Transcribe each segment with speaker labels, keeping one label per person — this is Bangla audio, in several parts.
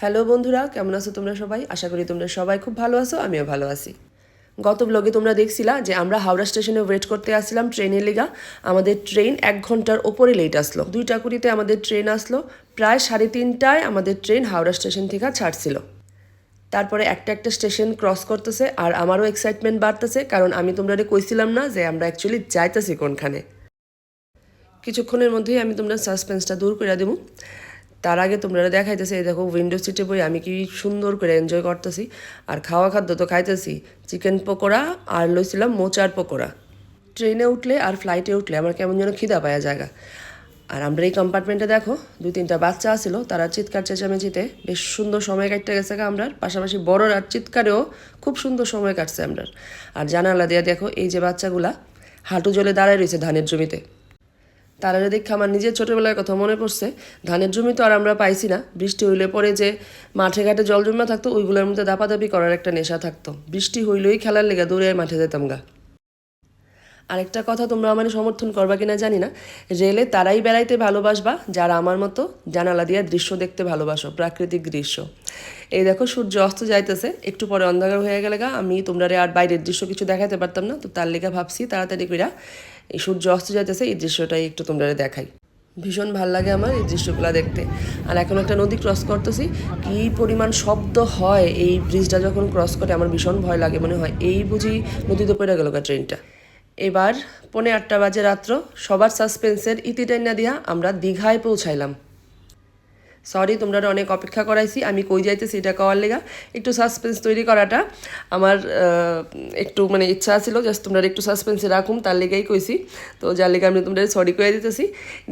Speaker 1: হ্যালো বন্ধুরা, কেমন আছো তোমরা সবাই? আশা করি তোমরা সবাই খুব ভালো আছো, আমিও ভালো আছি। গত ব্লগে তোমরা দেখছিলা যে আমরা হাওড়া স্টেশনে ওয়েট করতে আসছিলাম ট্রেনের লিগা। আমাদের ট্রেন এক ঘণ্টার ওপরে লেট আসলো। দুইটা কুড়িতে আমাদের ট্রেন আসলো। প্রায় সাড়ে তিনটায় আমাদের ট্রেন হাওড়া স্টেশন থেকে ছাড়ছিল। তারপরে একটা একটা স্টেশন ক্রস করতেছে আর আমারও এক্সাইটমেন্ট বাড়তেছে, কারণ আমি তোমরা কইছিলাম না যে আমরা অ্যাকচুয়ালি যাইতেছি কোনখানে। কিছুক্ষণের মধ্যেই আমি তোমরা সাসপেন্সটা দূর করে দেবো তার আগে তোমরা দেখাইতেছে দেখো উইন্ডো সিটে বই, আমি কি সুন্দর করে এনজয় করতেছি। আর খাওয়া খাদ্য তো খাইতেছি চিকেন পকোড়া আর লইছিলাম মোচার পকোড়া। ট্রেনে উঠলে আর ফ্লাইটে উঠলে আমার কেমন যেন খিদা পাওয়া জায়গা। আর আমরা এই কম্পার্টমেন্টে দেখো, দুই তিনটা বাচ্চা আছিল, তারা চিৎকার চেঁচামেচিতে বেশ সুন্দর সময় কাটতে গেছে গা আমরার। পাশাপাশি বড়রার চিৎকারেও খুব সুন্দর সময় কাটছে আমরার। আর জানালা দিয়ে দেখো, এই যে বাচ্চাগুলা, হাঁটু জলে দাঁড়ায় রয়েছে ধানের জমিতে। তারা দেখে আমার নিজের ছোটোবেলার কথা মনে পড়ছে, ধানের জমি তো আর আমরা পাইছি না। বৃষ্টি হইলে পরে যে মাঠে ঘাটে জল জমা থাকতো, ওইগুলোর মধ্যে দাপাদাপি করার একটা নেশা থাকতো। বৃষ্টি হইলেই খেলার লেগে দৌড়ে মাঠে যেতাম গা। আরেকটা কথা তোমরা আমার সমর্থন করবা কিনা জানি না। রেলে তারাই বেড়াইতে ভালোবাসবা, যারা আমার মতো জানালা দিয়া দৃশ্য দেখতে ভালোবাসো, প্রাকৃতিক দৃশ্য। এই দেখো, সূর্য অস্ত যাইতেছে, একটু পরে অন্ধকার হয়ে গেলে গা, আমি তোমরা আর বাইরের দৃশ্য কিছু দেখাতে পারতাম না, তো তার লেগে ভাবছি তাড়াতাড়ি কইরা এই সূর্য অস্ত যাইতেছে, এই দৃশ্যটাই একটু তোমরা দেখাই। ভীষণ ভালো লাগে আমার এই দৃশ্যগুলো দেখতে। আর এখন একটা নদী ক্রস করতেছি, কি পরিমাণ শব্দ হয় এই ব্রিজটা যখন ক্রস করে, আমার ভীষণ ভয় লাগে, মনে হয় এই বুঝি নদীতে পড়ে গেল ট্রেনটা এবার পৌনে আটটা বাজে রাত্র, সবার সাসপেন্সের ইতিটাইনা দিয়া আমরা দীঘায় পৌঁছাইলাম। সরি তোমরা অনেক অপেক্ষা করাইছি, আমি কই যাইতেছি এটা কওয়ার লেগা। একটু সাসপেন্স তৈরি করাটা। আমার একটু মানে ইচ্ছা ছিল জাস্ট তোমরা একটু সাসপেন্সে রাখুম, তার লেগেই কইছি। তো যার লেগে আমি তোমরা সরি করে দিতেছি।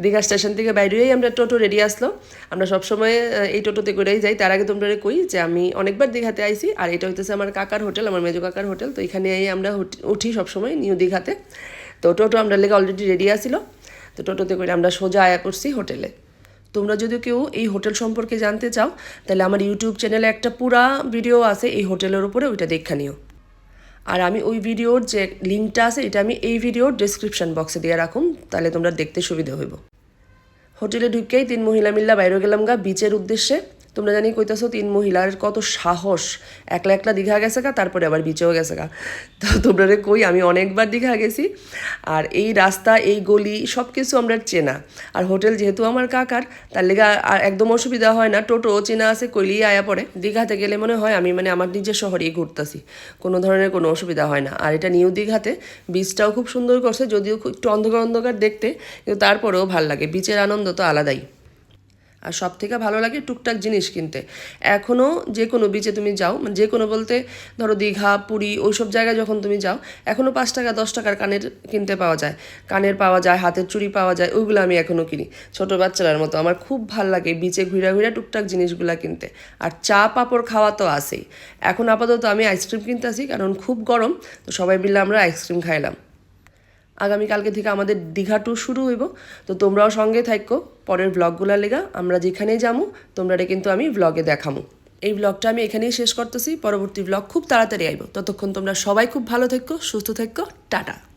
Speaker 1: দীঘা স্টেশন থেকে বাইরেই আমরা টোটো রেডি আসলো। আমরা সবসময় এই টোটোতে করেই যাই। তার আগে তোমরা কই যে আমি অনেকবার দীঘাতে আইছি, আর এটা হইতেছে আমার কাকার হোটেল, আমার মেজো কাকার হোটেল। তো এখানেই আমরা উঠি সবসময় নিউ দীঘাতে। তো টোটো আমরা লেগে অলরেডি রেডি আসিল। তো টোটোতে করে আমরা সোজা আয়া করছি হোটেলে। তোমরা যদি কেউ এই হোটেল সম্পর্কে জানতে চাও, তাহলে আমার ইউটিউব চ্যানেলে একটা পুরা ভিডিও আছে, এই হোটেলের উপরে ওইটা দেখা নিও। আর আমি ওই ভিডিওর যে লিঙ্কটা আছে, এটা আমি এই ভিডিওর ডিসক্রিপশান বক্সে দিয়ে রাখুন তাহলে তোমরা দেখতে সুবিধা হইব। হোটেলে ঢুকেই তিন মহিলা মিল্লা বাইরে গেলাম গা বিচের উদ্দেশ্যে। তোমরা জানি কইতাছো তিন মহিলার কত সাহস। একলা একলা দীঘা গেছে গা তারপরে আবার বিচেও গেছে গা তো তোমরা কই, আমি অনেকবার দীঘা গেছি। আর এই রাস্তা, এই গলি সব কিছু আমরা চেনা। আর হোটেল যেহেতু আমার কাকার, তার লেগে আর একদম অসুবিধা হয় না। টোটো চেনা আছে, কইলেই আয়া পড়ে। দীঘাতে গেলে মনে হয় আমি মানে আমার নিজের শহরেই ঘুরতেছি। কোনো ধরনের কোনো অসুবিধা হয় না। আর এটা নিউ দীঘাতে বিচটাও খুব সুন্দর করছে, যদিও খুব একটু অন্ধকার অন্ধকার দেখতে, কিন্তু তারপরেও ভালো লাগে। বিচের আনন্দ তো আলাদাই। আর সব থেকে ভালো লাগে টুকটাক জিনিস কিনতে। এখনও যে কোনো বিচে তুমি যাও মানে যে কোনো বলতে ধরো দীঘা, পুরী, ওইসব জায়গায় যখন তুমি যাও এখনও পাঁচ টাকা, দশ টাকার কানের কিনতে পাওয়া যায়। কানের পাওয়া যায়, হাতের চুড়ি পাওয়া যায়, ওইগুলো আমি এখনও কিনি। ছোটো বাচ্চারার মতো। আমার খুব ভালো লাগে বিচে ঘুরা ঘুরা টুকটাক জিনিসগুলো কিনতে। আর চা, পাপড় খাওয়া তো আসেই এখন আপাতত আমি আইসক্রিম কিনতে আসি কারণ খুব গরম, তো সবাই মিলে আমরা আইসক্রিম খাইলাম। আগামীকালকে থেকে আমাদের দীঘা ট্যুর শুরু হইব। তো তোমরাও সঙ্গে থাকো পরের ব্লগগুলো লেগা। আমরা যেখানেই যাব তোমরা কিন্তু আমি ব্লগে দেখামো। এই ব্লগটা আমি এখানেই শেষ করতেছি। পরবর্তী ব্লগ খুব তাড়াতাড়ি আইব। ততক্ষণ তোমরা সবাই খুব ভালো থেকো সুস্থ থেকো টাটা।